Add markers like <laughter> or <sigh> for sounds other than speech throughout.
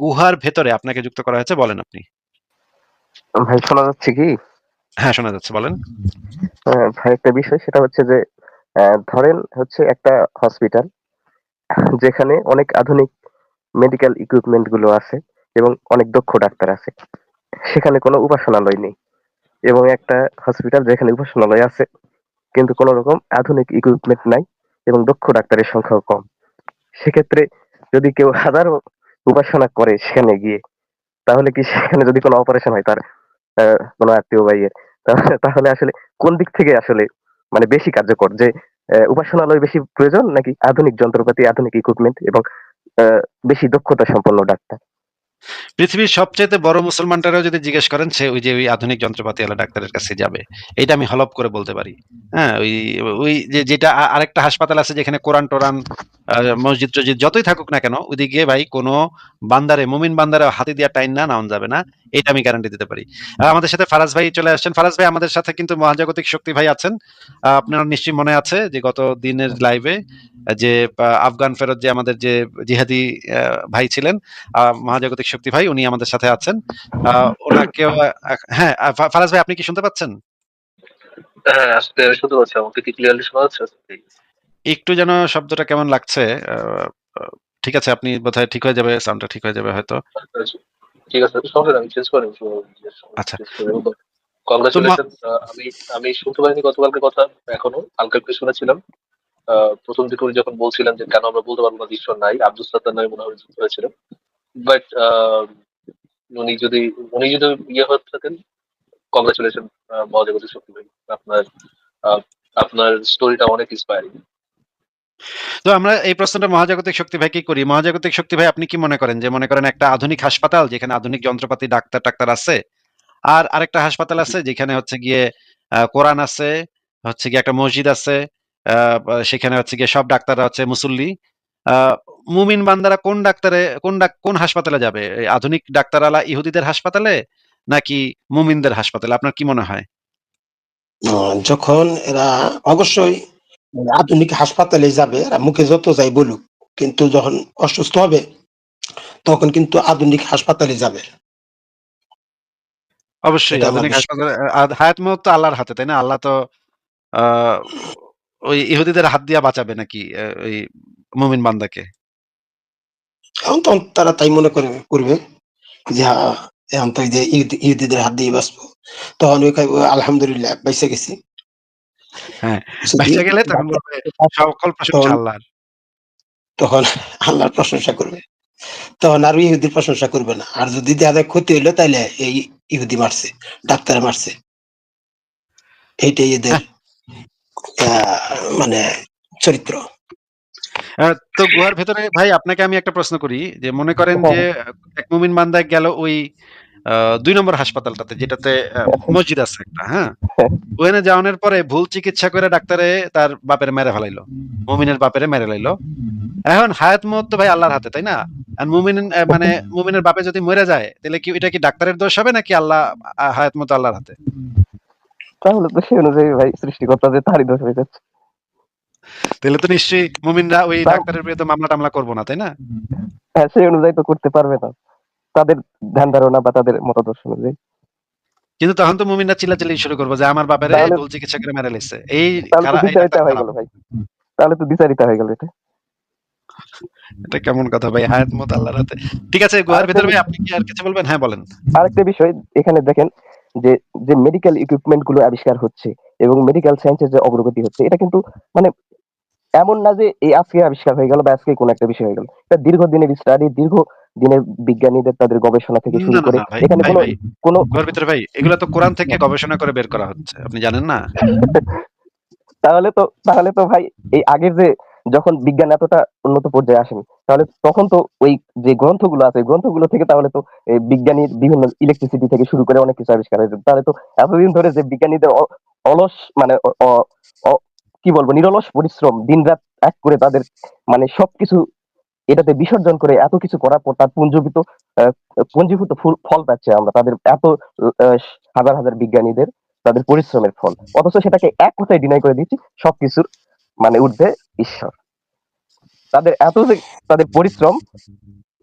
গুহার ভেতরে আপনাকে যুক্ত করা হয়েছে বলেন আপনি। ভাই শোনা যাচ্ছে কি? হ্যাঁ, শোনা যাচ্ছে বলেন। হ্যাঁ, ভাই একটা বিষয় সেটা হচ্ছে যে ধরেন হচ্ছে একটা হসপিটাল যেখানে অনেক আধুনিক মেডিকেল ইকুইপমেন্টগুলো আছে এবং অনেক দক্ষ ডাক্তার আছে। সেখানে কোনো উপাসনালয় নেই। এবং একটা হসপিটাল যেখানে উপাসনালয় আছে কিন্তু কোন রকম আধুনিক ইকুইপমেন্ট নাই এবং দক্ষ ডাক্তারের সংখ্যাও কম। সেক্ষেত্রে যদি কেউ হাজারো উপাসনা করে সেখানে গিয়ে তাহলে কি সেখানে যদি কোনো অপারেশন হয় তার কোনো আত্মীয় ভাইয়ের তাহলে আসলে কোন দিক থেকে আসলে মানে বেশি কার্যকর যে উপাসনালয় বেশি প্রয়োজন নাকি আধুনিক যন্ত্রপাতি, আধুনিক ইকুইপমেন্ট এবং বেশি দক্ষতা সম্পন্ন ডাক্তার? পৃথিবীর সবচাইতে বড় মুসলমানটারাও যদি জিজ্ঞেস করেন, সে ওই যে ওই আধুনিক যন্ত্রপাতিওয়ালা ডাক্তারের কাছে যাবে। এটা আমি হলফ করে বলতে পারি। হ্যাঁ? ওই ওই যে যেটা আরেকটা হাসপাতাল আছে যেখানে কোরআন-টোরান মসজিদ-টসজিদ যতই থাকুক না কেন ওইদিকে ভাই কোনো বান্দারে, মুমিন বান্দারে হাতি দিয়া না নেওয়ান যাবে না। এটা আমি গ্যারান্টি দিতে পারি। আমাদের সাথে ফারাজ ভাই চলে আসছেন। ফারাজ ভাই, আমাদের সাথে কিন্তু মহাজাগতিক শক্তি ভাই আছেন। আপনার নিশ্চয়ই মনে আছে যে গত দিনের লাইভে যে আফগান ফেরত যে আমাদের যে জিহাদি ভাই ছিলেন মহাজাগতিক শক্তি ভাই উনি আমাদের সাথে আছেন। আ হ্যাঁ, ফারাজ ভাই আপনি কি শুনতে পাচ্ছেন? হ্যাঁ, শুনতে পাচ্ছি। আমাকে কি ক্লিয়ারলি শোনা যাচ্ছে একটু যেন শব্দটা কেমন লাগছে। ঠিক আছে আপনি বোধহয় ঠিক হয়ে যাবে, সাউন্ডটা ঠিক হয়ে যাবে হয়তো। ঠিক আছে, সমস্যা আমি চেঞ্জ করে। আচ্ছা। কংগ্রাচুলেশন আমি আমি শুনতে পারিনি গতকালকের কথা এখনও। হালকা একটু শুনেছিলাম। ১ম দিকে উনি যখন বলছিলেন যে কেন আমরা বলতে পারব না যে ঈশ্বর নাই। আব্দুল সাত্তার নামে মনে হয় যুক্ত হয়েছিল। বাট উনি যদি উনি যদি ইয়ে হয়ে থাকেন কংগ্রাচুলেশন আ মহাজাগতিক শক্তি ভাই। আপনার আপনার স্টোরিটা অনেক ইন্সপায়ারিং। তো আমরা এই প্রশ্নটা মহাজাগতিক শক্তি ভাইকেই করি। মহাজাগতিক শক্তি ভাই আপনি কি মনে করেন? যে মনে করেন একটা আধুনিক হাসপাতাল যেখানে আধুনিক যন্ত্রপাতি ডাক্তার-টাক্তার আছে। আর আরেকটা হাসপাতাল আছে যেখানে হচ্ছে গিয়ে কোরআন আছে, হচ্ছে গিয়ে একটা মসজিদ আছে। সেখানে হচ্ছে গিয়ে সব ডাক্তাররা হচ্ছে মুসল্লি। মুমিন বান্দারা কোন ডাক্তারে কোন কোন হাসপাতালে যাবে? আধুনিক ডাক্তারওয়ালা ইহুদিদের হাসপাতালে নাকি মুমিনদের হাসপাতালে? আপনার কি মনে হয়? যখন এরা অবশ্যই আধুনিক হাসপাতালে যাবে এরা মুখে যত যাই বলুক। কিন্তু যখন অসুস্থ হবে তখন কিন্তু আধুনিক হাসপাতালে যাবে। অবশ্যই আধুনিক। হাসপাতালে হায়াত মউত তো আল্লাহর হাতে, তাই না? আল্লাহ তো ওই ইহুদিদের হাত দিয়া বাঁচাবে নাকি ওই মুমিন বান্দাকে? এখন তখন তারা তাই মনে করে করবে যে হা এখন তো যে ইহুদিদের হাত দিয়ে বাঁচবো। তখন ওই আলহামদুলিল্লাহ বাইচা গেছি। হ্যাঁ, গেলে তখন সকল আল্লাহর। প্রশংসা করবে। তখন আর ইহুদির প্রশংসা করবে না। আর যদি দেখা ক্ষতি হইল তাইলে এই ইহুদি মারছে, ডাক্তার মারছে। এইটাই এদের হ্যাঁ। মানে চরিত্র। তো গুহার ভেতরে ভাই আপনাকে আমি একটা প্রশ্ন করি যে মনে করেন যে এক মুমিন বান্দা গেল ওই ২ নম্বর হাসপাতালটাতে যেটাতে মসজিদ আছে একটা, হ্যাঁ? ওখানে যাওনের পরে ভুল চিকিৎসা করে ডাক্তারে তার বাপেরে মেরে ফেলাইলো। মুমিনের বাপেরে মেরে লাইলো। এখন হায়াত মউত তো ভাই আল্লাহর হাতে, তাই না? মুমিন মানে মুমিনের বাপে যদি মরে যায় তাহলে কি এটা কি ডাক্তারের দোষ হবে নাকি আল্লাহ হায়াত মউত আল্লাহর হাতে? তাহলে তো সেই অনুযায়ী ভাই সৃষ্টিকর্তা যে তারই দোষ হয়ে যাচ্ছে। তাইলে তো নিশ্চয়ই মুমিনরা ওই ডাক্তারের বিরুদ্ধে মামলা-টামলা করব না, তাই না? হ্যাঁ, সেই অনুযায়ী তো করতে পারবে না। তাদের ধ্যান ধারণা বা তাদের মতাদর্শ অনুযায়ী। কিন্তু তখন তো মুমিনরা চিল্লাচিল্লি শুরু করবে যে আমার বাপেরে তাহলে ভুল চিকিৎসা করে মেরে লাইছে। এই তাহলে হয়ে। গেল ভাই। তাহলে তো দ্বিচারিতা হয়ে গেল এটা। এটা কেমন কথা ভাই? হায়াত মউত আল্লাহর হাতে। ঠিক আছে গুহার ভেতরে ভাই আপনি কি আর কিছু বলবেন? হ্যাঁ, বলেন। আরেকটা বিষয় এখানে দেখেন যে, যে মেডিকেল ইকুইপমেন্টগুলো আবিষ্কার হচ্ছে এবং মেডিকেল সায়েন্সের যে অগ্রগতি হচ্ছে এটা কিন্তু মানে এমন না যে এই আজকে আবিষ্কার হয়ে গেল বা আজকে কোন একটা বিষয় হয়ে গেল। এটা দীর্ঘদিনের স্টাডি, দীর্ঘ দিনের বিজ্ঞানীদের তাদের গবেষণা থেকে শুরু করে এখানে কোন ভাই। ভিতরে ভাই এগুলা তো কোরআন থেকে গবেষণা করে বের করা হচ্ছে। আপনি জানেন না? <laughs> তাহলে তো তাহলে তো ভাই এই আগের যে যখন বিজ্ঞান এতটা উন্নত পর্যায়ে আসেনি তাহলে তখন তো ওই যে গ্রন্থগুলো আছে গ্রন্থগুলো থেকে তাহলে তো এই বিজ্ঞানীর বিভিন্ন ইলেকট্রিসিটি থেকে শুরু করে অনেক কিছু আবিষ্কার হয়েছে। তাহলে তো এতদিন ধরে যে বিজ্ঞানীদের অলস মানে কি বলব নিরলস পরিশ্রম দিনরাত এক করে তাদের মানে সবকিছু এটাতে বিসর্জন করে এত কিছু করার পর তার পুঞ্জীভূত পুঞ্জীভূত ফল পাচ্ছে আমরা তাদের এত হাজার, হাজার বিজ্ঞানীদের তাদের পরিশ্রমের ফল। অথচ সেটাকে এক কথায় ডিনাই করে দিচ্ছি সবকিছুর মানে ঊর্ধ্বে ঈশ্বর। তাদের এত তাদের পরিশ্রম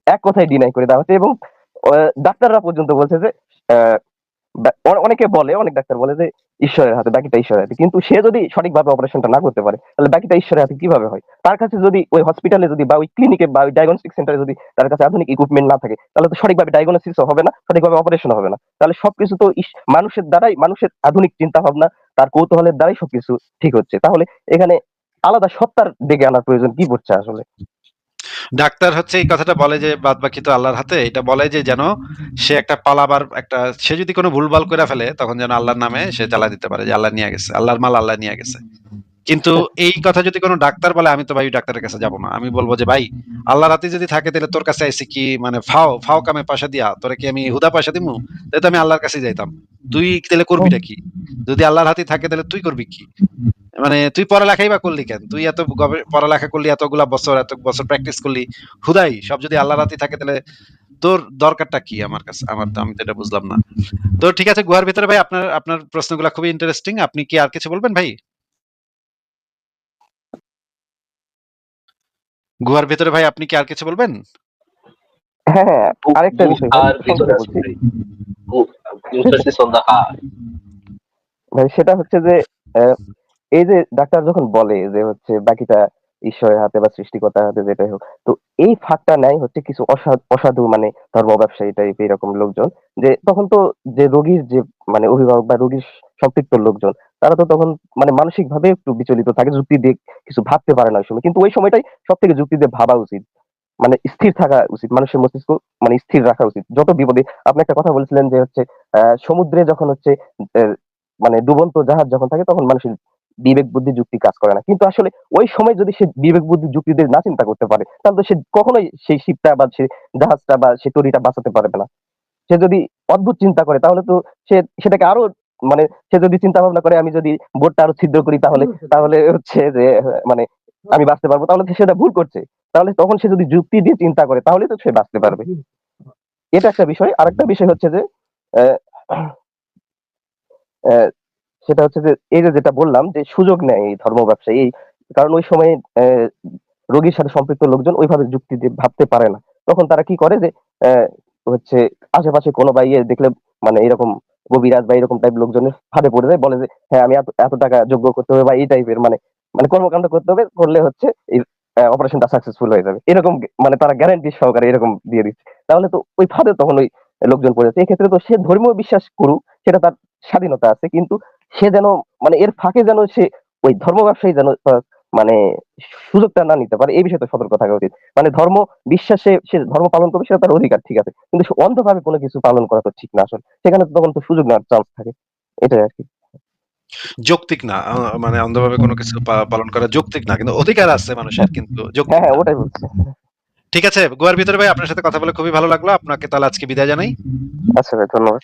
এক কথায় ডিনাই করে দেওয়া হচ্ছে এবং ডাক্তাররা পর্যন্ত বলছে যে অনেকে বলে, অনেক ডাক্তার বলে যে ঈশ্বরের হাতে, বাকিটা ঈশ্বরের হাতে। কিন্তু সে যদি সঠিকভাবে অপারেশনটা না করতে পারে, তাহলে বাকিটা ঈশ্বরের হাতে কীভাবে হয়? তার কাছে যদি ওই হসপিটালে যদি বা ওই ক্লিনিকে বা ওই ডায়াগনস্টিক সেন্টারে যদি তার কাছে আধুনিক ইকুইপমেন্ট না থাকে, তাহলে তো সঠিকভাবে ডায়াগনোসিসও হবে না, সঠিকভাবে অপারেশন হবে না। তাহলে সবকিছু তো মানুষের দ্বারাই, মানুষের আধুনিক চিন্তা ভাবনা তার কৌতূহলের দ্বারাই সবকিছু ঠিক হচ্ছে। তাহলে এখানে আলাদা সত্তার দিকে আনার প্রয়োজন কি পড়ছে আসলে? ডাক্তার হচ্ছে এই কথাটা বলে যে বাদ বাকি তো আল্লাহর হাতে, এটা বলে যে যেন সে একটা পালাবার, একটা, সে যদি কোনো ভুলভাল করে ফেলে, তখন যেন আল্লাহর নামে সে জ্বালা দিতে পারে যে আল্লাহ নিয়ে গেছে, আল্লাহর মাল আল্লাহ নিয়ে গেছে। কিন্তু এই কথা যদি কোনো ডাক্তার বলে, আমি তো ভাই ডাক্তারের কাছে যাব না। আমি বলব যে, ভাই আল্লাহর হাতে যদি থাকে, তাহলে তোর কাছে আইসি কি? মানে ফাও ফাও কামে পয়সা দিয়া, তোরে কি আমি হুদা পয়সা দিমু? তাহলে তো আমি আল্লাহর কাছে যাইতাম। তুই তাহলে করবিটা কি? যদি আল্লাহর হাতে থাকে, তাহলে তুই করবি কি? মানে তুই পড়ালেখাই বা করলি কেন? তুই এত পড়ালেখা করলি, এতগুলা বছর, এত বছর প্র্যাকটিস করলি, হুদাই, সব যদি আল্লাহর হাতে থাকে, তাহলে তোর দরকারটা কি আমার কাছে? আমার তো, আমি তো এটা বুঝলাম না। তো ঠিক আছে, গুহার ভিতরে ভাই, আপনার আপনার প্রশ্নগুলো খুবই ইন্টারেস্টিং আপনি কি আর কিছু বলবেন ভাই? গুহার ভিতরে ভাই আপনি কি আর কিছু বলবেন? হ্যাঁ হ্যাঁ আরেকটা বিষয়। আর ভিতরে ভাই। সেটা হচ্ছে যে এই যে ডাক্তার যখন বলে যে হচ্ছে বাকিটা ঈশ্বরের হাতে বা সৃষ্টিকর্তার হাতে যেটাই হোক তো এই ফাঁকটা নেয় হচ্ছে কিছু অসাধু অসাধু মানে ধর্ম ব্যবসায়ী টাইপ এরকম লোকজন যে তখন তো যে রোগীর যে মানে অভিভাবক বা রোগীর সম্পৃক্ত লোকজন, তারা তো তখন মানে মানসিক ভাবে একটু বিচলিত থাকে, যুক্তি দিয়ে কিছু ভাবতে পারে না ওই সময়। কিন্তু ওই সময়টাই সব থেকে যুক্তি দিয়ে ভাবা উচিত। মানে স্থির থাকা উচিত, মানুষের মস্তিষ্ক মানে স্থির রাখা উচিত। যত বিপদে, আপনি একটা কথা বলছিলেন যে হচ্ছে সমুদ্রে যখন হচ্ছে মানে ডুবন্ত জাহাজ যখন থাকে, তখন মানুষের বিবেক, বুদ্ধি, যুক্তি কাজ করে না। কিন্তু আসলে ওই সময় যদি সে বিবেক, বুদ্ধি, যুক্তি দিয়ে না চিন্তা করতে পারে, তাহলে তো সে কখনোই সেই শিপটা বা সে জাহাজটা বা সে তরিটা বাঁচাতে পারবে না। সে যদি অদ্ভুত চিন্তা করে, তাহলে তো সে, সেটাকে আরও মানে সে যদি চিন্তা ভাবনা করে আমি যদি বোর্ডটা আরও ছিদ্র করি তাহলে তাহলে হচ্ছে যে মানে আমি বাঁচতে পারব। তাহলে সেটা ভুল করছে। তাহলে তখন সে যদি যুক্তি দিয়ে চিন্তা করে তাহলে তো সে বাঁচতে পারবে। এটা একটা বিষয়। আরেকটা বিষয় হচ্ছে যে সেটা হচ্ছে যে এই যে যেটা বললাম যে সুযোগ নেয় এই ধর্ম ব্যবসায়ী। এই কারণ ওই সময় আহ, রোগীর সাথে সম্পৃক্ত লোকজন ওইভাবে যুক্তি দিয়ে ভাবতে পারে না। তখন তারা কি করে যে আহ, হচ্ছে আশেপাশে কোনো বা ইয়ে দেখলে মানে এরকম কবিরাজ বা এরকম টাইপ লোকজনের ফাঁদে পড়ে যায়, বলে যে হ্যাঁ আমি এত টাকা যোগ্য করতে হবে বা এই টাইপের মানে মানে কর্মকাণ্ড করতে হবে, করলে হচ্ছে এই অপারেশনটা সাকসেসফুল হয়ে যাবে। এরকম মানে তারা গ্যারান্টি সহকারে এরকম দিয়ে দিচ্ছে। তাহলে তো ওই ফাঁদে তখন ওই লোকজন পড়ে যাচ্ছে এক্ষেত্রে তো সে ধর্মীয় বিশ্বাস করুক, সেটা তার স্বাধীনতা আছে, কিন্তু সে যেন মানে এর ফাঁকে যেন সে ওই ধর্ম ব্যবসায়ী যেন মানে সুযোগটা না নিতে পারে এই বিষয়ে তো সতর্ক থাকা উচিত। মানে ধর্ম বিশ্বাসে সে ধর্ম পালন করবে সেটা তার অধিকার ঠিক আছে। কিন্তু অন্ধভাবে কোনো কিছু পালন করা তো ঠিক না আসলে। সেখানে তো তখন তো সুযোগ নেওয়ার চান্স থাকে। এটাই আর কি। যৌক্তিক না মানে অন্ধভাবে কোনো কিছু পালন করা যৌক্তিক না কিন্তু অধিকার আছে মানুষের কিন্তু হ্যাঁ হ্যাঁ ওটাই বলছি। ঠিক আছে গোয়ার ভিতরে ভাই আপনার সাথে কথা বলে খুবই ভালো লাগল। আপনাকে তাহলে আজকে বিদায় জানাই। আচ্ছা ভাই ধন্যবাদ।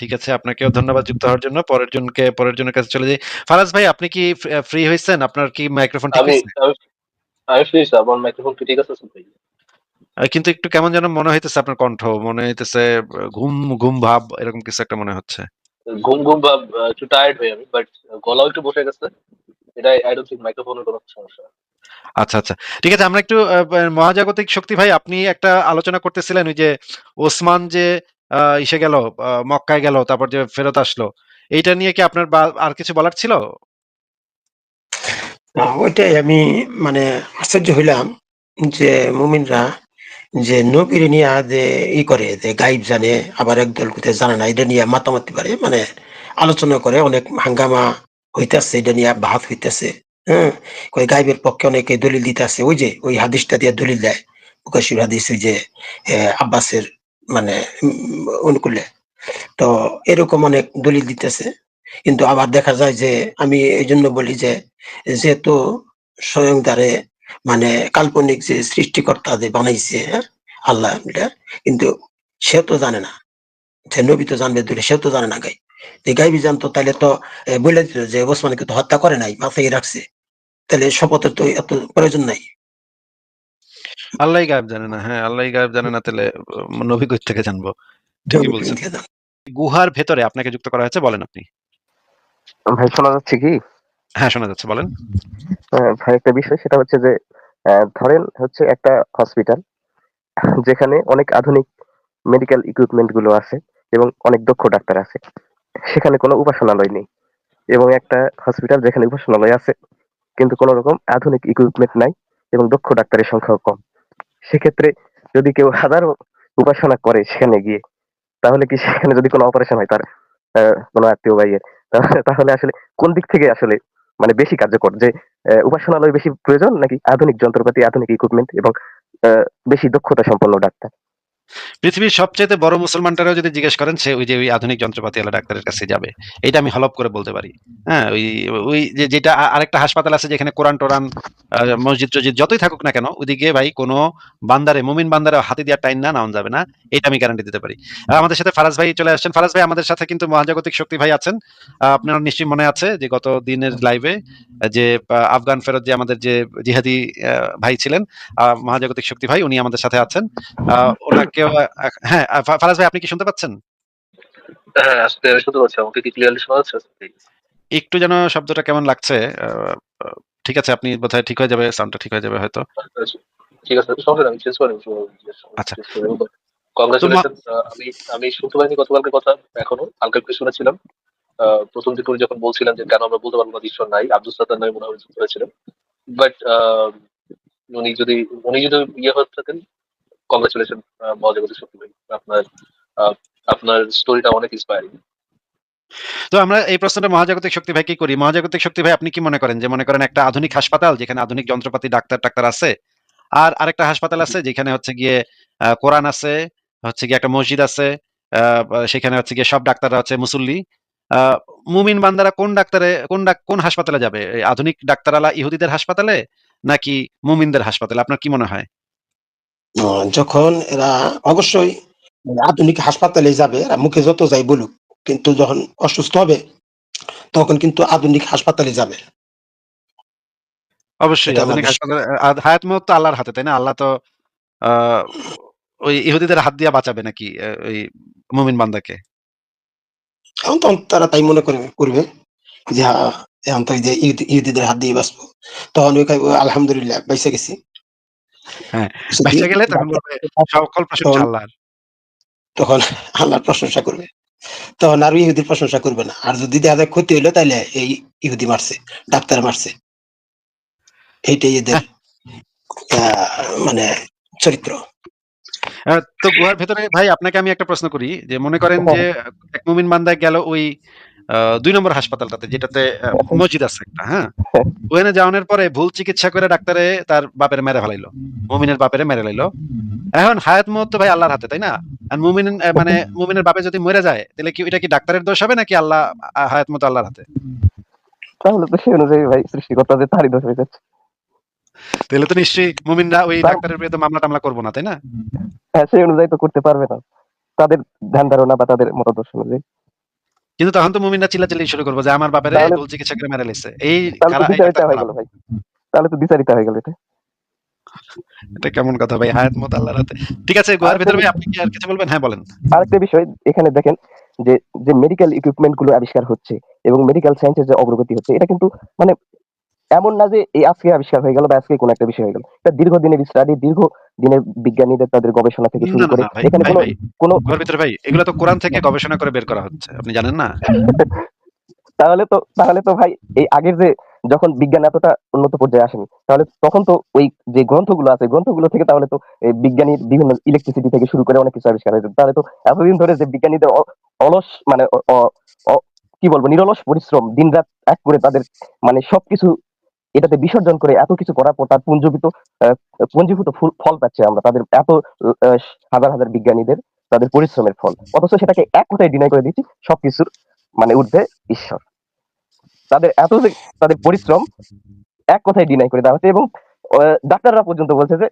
ঠিক আছে আপনাকেও ধন্যবাদ যুক্ত হওয়ার জন্য। পরের জনকে পরের জনের কাছে চলে যাই। ফারাজ ভাই আপনি কি ফ্রি হয়েছেন? আপনার কি মাইক্রোফোন ঠিক আছে? আমি ফ্রি আমার মাইক্রোফোন ঠিক আছে কিন্তু একটু কেমন যেন মনে হইতেছে আপনার কণ্ঠ মনে হইতেছে ঘুম ঘুম ভাব এরকম কিছু একটা মনে হচ্ছে। ঘুম ঘুম ভাব একটু টায়ার্ড হয়ে আমি বাট গলাও একটু বসে গেছে। এটা আই ডোন্ট থিঙ্ক মাইক্রোফোনের কোনো সমস্যা। আচ্ছা আচ্ছা। ঠিক আছে আমরা একটু মহাজাগতিক শক্তি ভাই আপনি একটা আলোচনা করতেছিলেন ওই যে ওসমান যে ইসে গেল মক্কায় গেল, তারপর যে ফেরত আসলো। এইটা নিয়ে কি আপনার আর কিছু বলার ছিল? ওইটাই আমি মানে আশ্চর্য হইলাম যে মুমিনরা যে নবীর নিয়ে যে ই করে, যে গাইব জানে, আবার একদল কোথায় জানে না, এটা নিয়ে মাতামাতি পারে মানে আলোচনা করে, অনেক হাঙ্গামা হইতেছে, এটা নিয়ে বাহাত হইতেছে হ্যাঁ? ওই গাইবের পক্ষে অনেকে দলিল দিতে দিতেছে, ওই যে, ওই হাদিসটা দিয়ে দলিল দেয় প্রকাশির হাদিস, ওই যে আব্বাসের মানে অনুকূলে। তো এরকম অনেক দলিল দিতেছে। কিন্তু আবার দেখা যায় যে আমি এই জন্য বলি যে যেহেতু স্বয়ং দ্বারে মানে কাল্পনিক যে সৃষ্টিকর্তা যে বানাইছে হ্যাঁ, আল্লাহ কিন্তু সে তো জানে না। যে নবী তো জানবে দূরে সেও তো জানে না গাই। যে গাইবি জানতো তাহলে তো বলে দিত যে ওসমানকে তো হত্যা করে নাই মাথায় রাখছে। তাহলে শপথের তো এত প্রয়োজন নাই। আল্লাহ গায়েব জানে না হ্যাঁ আল্লাহ গায়েব জানে না তাহলে নবী কই থেকে জানব? ঠিকই বলছেন। গুহার ভেতরে আপনাকে যুক্ত করা হয়েছে বলেন আপনি। ভাই শোনা যাচ্ছে কি? হ্যাঁ শোনা যাচ্ছে বলেন। ভাই একটা বিষয় সেটা হচ্ছে যে আহ, ধরেন হচ্ছে একটা হসপিটাল যেখানে অনেক আধুনিক মেডিকেল ইকুইপমেন্টগুলো আছে এবং অনেক দক্ষ ডাক্তার আছে। সেখানে কোনো উপাসনালয় নেই এবং একটা হসপিটাল যেখানে উপাসনালয় আছে কিন্তু কোনো রকম আধুনিক ইকুইপমেন্ট নাই এবং দক্ষ ডাক্তারের সংখ্যাও কম। সেক্ষেত্রে যদি কেউ হাজার উপাসনা করে সেখানে গিয়ে, তাহলে কি সেখানে যদি কোনো অপারেশন হয় তার কোনো আত্মীয় ভাইয়ের তাহলে- আসলে কোন দিক থেকে আসলে মানে বেশি কার্যকর? যে উপাসনালয় বেশি প্রয়োজন নাকি আধুনিক যন্ত্রপাতি, আধুনিক ইকুইপমেন্ট এবং বেশি দক্ষতা সম্পন্ন ডাক্তার? পৃথিবীর সবচেয়ে বড় মুসলমানটারাও যদি জিজ্ঞেস করেন, সে ওই যে ওই আধুনিক যন্ত্রপাতি ওলা ডাক্তারের কাছে যাবে। এটা আমি হলপ করে বলতে পারি। হ্যাঁ ওই ওই যে যেটা আরেকটা হাসপাতাল আছে যেখানে কোরআন টোরান মসজিদ টসজিদ যতই থাকুক না কেন, ওইদিকে ভাই কোনো বান্দারে, মুমিন বান্দারে হাতি দিয়া টাইন না নাউন যাবে না। এটা আমি গ্যারান্টি দিতে পারি। আমাদের সাথে ফারাজ ভাই চলে আসছেন। ফারাজ ভাই, আমাদের সাথে কিন্তু মহাজাগতিক শক্তি ভাই আছেন। আপনার নিশ্চয়ই মনে আছে যে গত দিনের লাইভে যে আফগান ফেরত যে আমাদের যে জিহাদি ভাই ছিলেন মহাজাগতিক শক্তি ভাই, উনি আমাদের সাথে আছেন। ওনাকে আহ, হ্যাঁ ফারাজ ভাই আপনি কি শুনতে পাচ্ছেন? হ্যাঁ শুনতে পাচ্ছি। আমাকে কি ক্লিয়ারলি শোনা যাচ্ছে? একটু যেন শব্দটা কেমন লাগছে ঠিক আছে আপনি বোধহয় ঠিক হয়ে যাবে সাউন্ডটা ঠিক হয়ে যাবে হয়তো। ঠিক আছে সমস্যা আমি চেঞ্জ করে আচ্ছা। কংগ্রেচুলেশন আমি আমি শুনতে পাইনি গতকালকে কথা এখনও হালকা একটু শুনেছিলাম। আহ, প্রথম দিকে যখন বলছিলেন যে কেন আমরা বলতে পারব না ঈশ্বর নাই আব্দুল সাত্তার নামে মনে হয় যুক্ত হয়েছিলেন। বাট উনি যদি উনি যদি ইয়ে হয়ে থাকেন কংগ্রেচুলেশন মহাজাগতিক শক্তি ভাই। আপনার আপনার স্টোরিটা অনেক ইন্সপায়ারিং তো আমরা এই প্রশ্নটা মহাজাগতিক শক্তি ভাই কি করি। মহাজাগতিক শক্তি ভাই, আপনি কি মনে করেন? যে মনে করেন একটা আধুনিক হাসপাতাল, যেখানে আধুনিক যন্ত্রপাতি, ডাক্তার, টাক্তার আছে, আর আরেকটা হাসপাতাল আছে, যেখানে হচ্ছে গিয়ে কোরআন আছে, হচ্ছে গিয়ে একটা মসজিদ আছে সেখানে হচ্ছে গিয়ে সব ডাক্তাররা হচ্ছে মুসল্লি। মুমিন বান্দারা কোন ডাক্তারে, কোন কোন হাসপাতালে যাবে? আধুনিক ডাক্তারালা ইহুদিদের হাসপাতালে, নাকি মুমিনদের হাসপাতালে? আপনার কি মনে হয়? যখন এরা অবশ্যই আধুনিক হাসপাতালে যাবে এরা মুখে যত যাই বলুক কিন্তু যখন অসুস্থ হবে তখন কিন্তু আধুনিক হাসপাতালে যাবে। অবশ্যই আধুনিক। হাসপাতালে হায়াত মত তো আল্লাহর হাতে তাই না? আল্লাহ তো আহ, ওই ইহুদিদের হাত দিয়ে বাঁচাবে নাকি ওই মুমিন বান্দাকে? এখন তখন তারা তাই মনে করে করবে যে হ্যাঁ, এখন তো ইহুদিদের হাত দিয়ে বাঁচবো। তখন ওই আলহামদুলিল্লাহ বেঁচে গেছি। হ্যাঁ, গেলে তখন বলবে সকল প্রশংসা তখন- আল্লাহর। তখন আল্লাহর প্রশংসা করবে। তখন আর ইহুদির প্রশংসা করবে না। আর যদি দেখা যায় ক্ষতি হইল তাহলে এই ইহুদি মারছে ডাক্তার মারছে। এইটাই এদের আহ, মানে চরিত্র। তো গুহার ভেতরে ভাই আপনাকে আমি একটা প্রশ্ন করি। যে মনে করেন যে এক মুমিন বান্দা গেল ওই দুই নম্বর হাসপাতালটাতে যেটাতে মসজিদ আছে একটা হ্যাঁ? ওখানে যাওয়ানোর পরে ভুল চিকিৎসা করে ডাক্তারে তার বাপের মেরে ফেলাইলো। মুমিনের বাপের মেরে লাইলো। এখন হায়াত মত তো ভাই আল্লাহর হাতে তাই না? আর মুমিন মানে মুমিনের বাপে যদি মরে যায় তাহলে কি এটা কি ডাক্তারের দোষ হবে নাকি আল্লাহ হায়াত মতো আল্লাহর হাতে? তাহলে তো সেই অনুযায়ী ভাই সৃষ্টিকর্তা যে তারই দোষ হয়ে যাচ্ছে। তাহলে তো নিশ্চয়ই মুমিনরা ওই ডাক্তারের বিরুদ্ধে মামলা টামলা করব না তাই না? হ্যাঁ সেই অনুযায়ী তো করতে পারবে না। তাদের ধ্যান ধারণা বা তাদের মতাদর্শ অনুযায়ী। কিন্তু তখন তো মুমিনরা চিল্লাচিল্লি শুরু করব যে আমার বাপের ভুল চিকিৎসা করে মেরে লেছে এই তাহলে তো বিচারিতা হয়ে গেল গেল এটা। এটা কেমন কথা ভাই? হায়াত মত আল্লাহর হাতে। ঠিক আছে আরেকটা ভেতরে ভাই আপনি কি আর কিছু বলবেন? হ্যাঁ বলেন। আরেকটা বিষয় এখানে দেখেন যে যে মেডিকেল ইকুইপমেন্টগুলো আবিষ্কার হচ্ছে এবং মেডিকেল সায়েন্সের যে অগ্রগতি হচ্ছে এটা কিন্তু মানে এমন না যে এই আজকে আবিষ্কার হয়ে গেল বা আজকে কোনো একটা বিষয় হয়ে গেল। এটা দীর্ঘদিনের স্টাডি দীর্ঘ দিনের বিজ্ঞানীদের তাদের গবেষণা থেকে শুরু করে এখানে কোনো কোনো ভিতরে ভাই এগুলো তো কোরআন থেকে গবেষণা করে বের করা হচ্ছে আপনি জানেন না? <laughs> তাহলে তো তাহলে তো ভাই এই আগের যে যখন বিজ্ঞান এতটা উন্নত পর্যায়ে আসেনি তাহলে তখন তো ওই যে গ্রন্থগুলো আছে গ্রন্থগুলো থেকে তাহলে তো এই বিজ্ঞানীর বিভিন্ন ইলেকট্রিসিটি থেকে শুরু করে অনেক কিছু আবিষ্কার হয়েছে। তাহলে তো এতদিন ধরে যে বিজ্ঞানীদের অলস মানে কি বলব নিরলস পরিশ্রম দিনরাত এক করে তাদের মানে সবকিছু এটাতে বিসর্জন করে এত কিছু করার পর তার পুঞ্জীভূত পুঞ্জীভূত ফুল- পাচ্ছে আমরা, তাদের এত হাজার হাজার বিজ্ঞানীদের, তাদের পরিশ্রমের ফল। অথচ সেটাকে এক কথায় ডিনাই করে দিচ্ছি সবকিছুর মানে ঊর্ধ্বে ঈশ্বর। তাদের এত তাদের পরিশ্রম এক কথায় ডিনাই করে দেওয়া হচ্ছে এবং ডাক্তাররা পর্যন্ত বলছে যে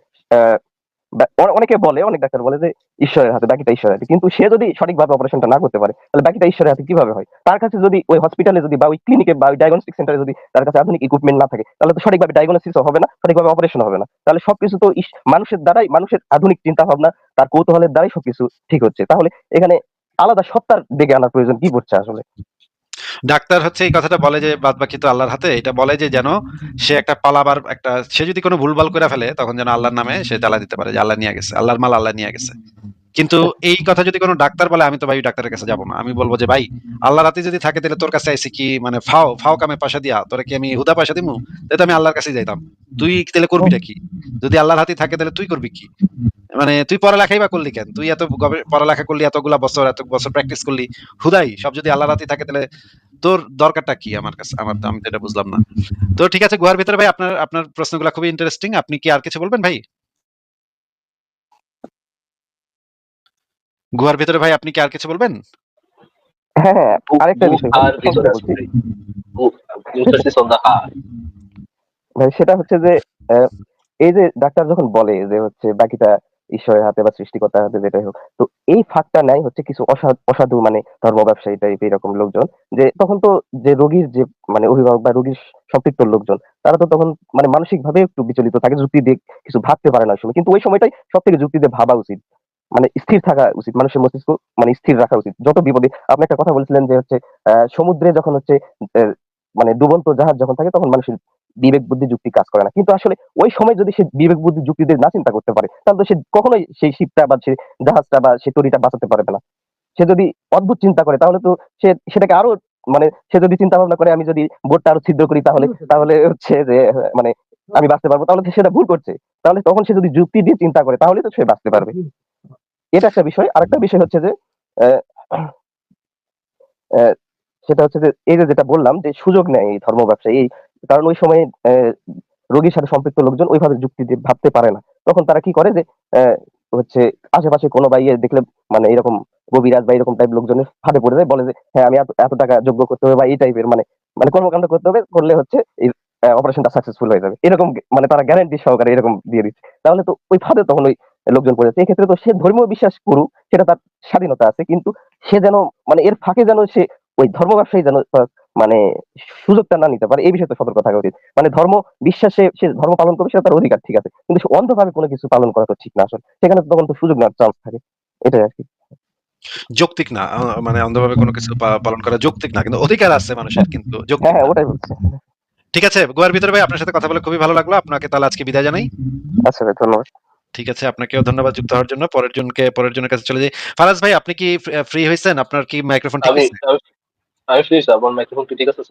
অনেকে বলে, অনেক ডাক্তার বলে যে ঈশ্বরের হাতে বাকিটা ঈশ্বরের হাতে। কিন্তু সে যদি সঠিকভাবে অপারেশনটা না করতে পারে, তাহলে বাকিটা ঈশ্বরের হাতে কীভাবে হয়? তার কাছে যদি ওই হসপিটালে যদি বা ওই ক্লিনিকে বা ওই ডায়াগনস্টিক সেন্টারে যদি তার কাছে আধুনিক ইকুইপমেন্ট না থাকে, তাহলে তো সঠিকভাবে ডায়াগনোসিস হবে না, সঠিকভাবে অপারেশন হবে না। তাহলে সবকিছু তো মানুষের দ্বারাই, মানুষের আধুনিক চিন্তা ভাবনা তার কৌতূহলের দ্বারাই সবকিছু ঠিক হচ্ছে। তাহলে এখানে আলাদা সত্তার দিকে আনার প্রয়োজন কি পড়ছে আসলে? ডাক্তার হচ্ছে এই কথাটা বলে যে বাদ বাকি তো আল্লাহর হাতে, এটা বলে যে যেন সে একটা পালাবার একটা, সে যদি কোনো ভুলভাল করে ফেলে, তখন যেন আল্লাহর নামে সে জ্বালা দিতে পারে, যে আল্লাহ নিয়ে গেছে, আল্লাহর মাল আল্লাহ নিয়ে গেছে। কিন্তু এই কথা যদি কোনো ডাক্তার বলে, আমি তো ভাই ডাক্তারের কাছে যাব না। আমি বলব যে, ভাই আল্লাহ রাতে যদি থাকে, তাহলে তোর কাছে আইসি কি? মানে ফাও ফাও কামে পয়সা দিয়া, তোরা কি আমি হুদা পয়সা দিমু? তাহলে আমি আল্লাহর কাছে যাইতাম। তুই তাহলে করবিটা কি? যদি আল্লাহর হাতে থাকে, তাহলে তুই করবি কি? মানে তুই পড়ালেখাই বা করলি কেন? তুই এত পড়ালেখা করলি, এতগুলা বছর, এত বছর প্র্যাকটিস করলি, হুদাই, সব যদি আল্লাহর হাতে থাকে, তাহলে তোর দরকারটা কি আমার কাছে? আমার তো আমি তো এটা বুঝলাম না। তো ঠিক আছে গুহার ভিতরে ভাই আপনার আপনার প্রশ্নগুলো খুবই ইন্টারেস্টিং আপনি কি আর কিছু বলবেন ভাই? গুহার ভিতরে ভাই আপনি কি আর কিছু বলবেন? হ্যাঁ হ্যাঁ আরেকটা বিষয় সেটা হচ্ছে যে আহ, এই যে ডাক্তার যখন বলে যে হচ্ছে বাকিটা ঈশ্বরের হাতে বা সৃষ্টিকর্তার হাতে যেটাই হোক। তো এই ফাঁকটা নাই হচ্ছে কিছু অসাধু মানে ধর্ম ব্যবসায়ী টাইপ এরকম লোকজন যে তখন তো যে রোগীর যে মানে অভিভাবক বা রোগীর সম্পৃক্ত লোকজন, তারা তো তখন মানে মানসিক ভাবে একটু বিচলিত থাকে যুক্তি দিয়ে কিছু ভাবতে পারে না সময়। কিন্তু ওই সময়টাই সব থেকে যুক্তি দিয়ে ভাবা উচিত। মানে স্থির থাকা উচিত, মানুষের মস্তিষ্ক মানে স্থির রাখা উচিত। যত বিপদে, আপনি একটা কথা বলছিলেন যে হচ্ছে সমুদ্রে যখন হচ্ছে মানে ডুবন্ত জাহাজ যখন থাকে, তখন মানুষের বিবেক বুদ্ধি যুক্তি কাজ করে না। কিন্তু আসলে ওই সময় যদি সে বিবেক বুদ্ধি যুক্তি দিয়ে না চিন্তা করতে পারে তাহলে তো সে কখনোই সেই শিপটা বা সে জাহাজটা বা সে তরিটা বাঁচাতে পারবে না। সে যদি অদ্ভুত চিন্তা করে তাহলে তো সে সেটাকে আরও মানে সে যদি চিন্তা ভাবনা করে আমি যদি বোর্ডটা আরও ছিদ্র করি তাহলে তাহলে হচ্ছে যে মানে আমি বাঁচতে পারব তাহলে তো সেটা ভুল করছে। তাহলে তখন সে যদি যুক্তি দিয়ে চিন্তা করে তাহলে তো সে বাঁচতে পারবে। এটা একটা বিষয়। আরেকটা বিষয় হচ্ছে যে আহ, আহ, সেটা হচ্ছে যে এই যে যেটা বললাম যে সুযোগ নেয় এই ধর্ম ব্যবসায়ী এই কারণ ওই সময় রোগীর সাথে সম্পৃক্ত লোকজন ওইভাবে যুক্তি দিয়ে ভাবতে পারে না। তখন তারা কি করে যে হচ্ছে আশেপাশে কোনো বা ইয়ে দেখলে মানে এরকম গভীরাজ বা এরকম টাইপ লোকজনের ফাঁদে পড়ে যায়, বলে যে হ্যাঁ আমি এত টাকা যোগ্য করতে হবে বা এই টাইপের মানে মানে কর্মকাণ্ড করতে হবে, করলে হচ্ছে এই অপারেশনটা সাকসেসফুল হয়ে যাবে। এরকম মানে তারা গ্যারান্টি সহকারে এরকম দিয়ে দিচ্ছে। তাহলে তো ওই ফাঁদে তখন ওই লোকজন পড়ে যাচ্ছে এক্ষেত্রে তো সে ধর্মীয় বিশ্বাস করুক, সেটা তার স্বাধীনতা আছে, কিন্তু সে যেন মানে এর ফাঁকে যেন সে, ওই ধর্ম ব্যবসায়ী যেন মানে সুযোগটা না নিতে পারে এই বিষয়ে তো সতর্ক থাকা উচিত। মানে ধর্ম বিশ্বাসে সে ধর্ম পালন করবে সেটা তার অধিকার ঠিক আছে। কিন্তু সে অন্ধভাবে কোনো কিছু পালন করা তো ঠিক না আসলে। সেখানে তখন তো সুযোগ নেওয়ার চান্স থাকে। এটাই আর কি। যৌক্তিক না মানে অন্ধভাবে কোনো কিছু পালন করা যৌক্তিক না কিন্তু অধিকার আছে মানুষের কিন্তু যৌক্তিক হ্যাঁ হ্যাঁ ওটাই বলছি। ঠিক আছে গোয়ার ভিতরে ভাই আপনার সাথে কথা বলে খুবই ভালো লাগল। আপনাকে তাহলে আজকে বিদায় জানাই। আচ্ছা ভাই ধন্যবাদ। ঠিক আছে আপনাকেও ধন্যবাদ যুক্ত হওয়ার জন্য। পরের জনকে পরের জনের কাছে চলে যাই। ফারাজ ভাই আপনি কি ফ্রি হয়েছেন? আপনার কি মাইক্রোফোন ঠিক আছে? আমি- ফ্রি আমার মাইক্রোফোন কি ঠিক আছে?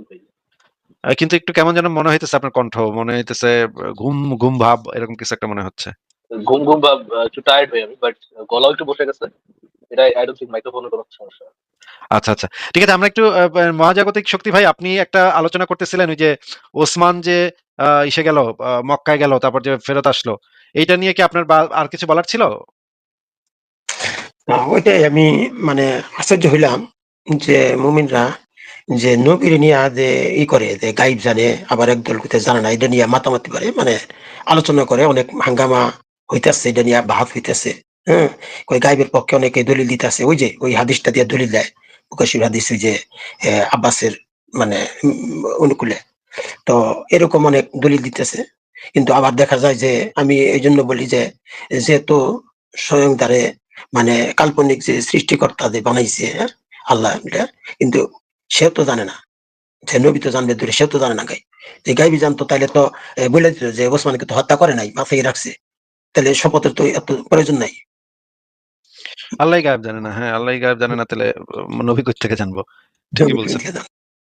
কিন্তু একটু কেমন যেন মনে হইতেছে আপনার কণ্ঠ মনে হইতেছে ঘুম ঘুম ভাব এরকম কিছু একটা মনে হচ্ছে। ঘুম ঘুম বা আহ, একটু টায়ার্ড হই আমি বাট গলাও একটু বসে গেছে। এটা আই ডোন্ট থিঙ্ক মাইক্রোফোনের কোনো সমস্যা। আচ্ছা আচ্ছা। ঠিক আছে আমরা একটু মহাজাগতিক শক্তি ভাই আপনি একটা আলোচনা করতেছিলেন ওই যে ওসমান যে আহ, ইসে গেল মক্কায় গেল তারপর যে ফেরত আসলো এইটা নিয়ে কি আপনার আর কিছু বলার ছিল? ওইটাই আমি মানে আশ্চর্য হইলাম যে মুমিনরা যে নবীর নিয়ে যে ই করে যে গাইব জানে আবার একদল কোথায় জানে না এটা নিয়ে মাতামাতি করে মানে আলোচনা করে অনেক হাঙ্গামা হইতেছে এটা নিয়ে ভাব হইতেছে হ্যাঁ? ওই গাইবের পক্ষে অনেকে দলিল দিতেছে ওই যে ওই হাদিসটা দিয়ে দলিল দেয় প্রকাশির হাদিস ওই যে আব্বাসের মানে অনুকূলে। তো এরকম অনেক দলিল দিতেছে কিন্তু আবার দেখা যায় যে আমি এই জন্য বলি যে যেহেতু স্বয়ং দ্বারে মানে কাল্পনিক যে সৃষ্টিকর্তা যে বানাইছে হ্যাঁ, আল্লাহ কিন্তু সেও তো জানে না। যে নবী তো জানবে দূরে সেও তো জানে না গাই। যে গাইবি জানতো তাহলে তো বলে দিত যে ওসমানকে তো হত্যা করে নাই মাথায় রাখছে। তাহলে শপথের তো এত প্রয়োজন নাই। আল্লাহ গায়েব জানে না হ্যাঁ আল্লাহ গায়েব জানে না তাহলে নবী কোথা থেকে জানব? ঠিকই বলছেন।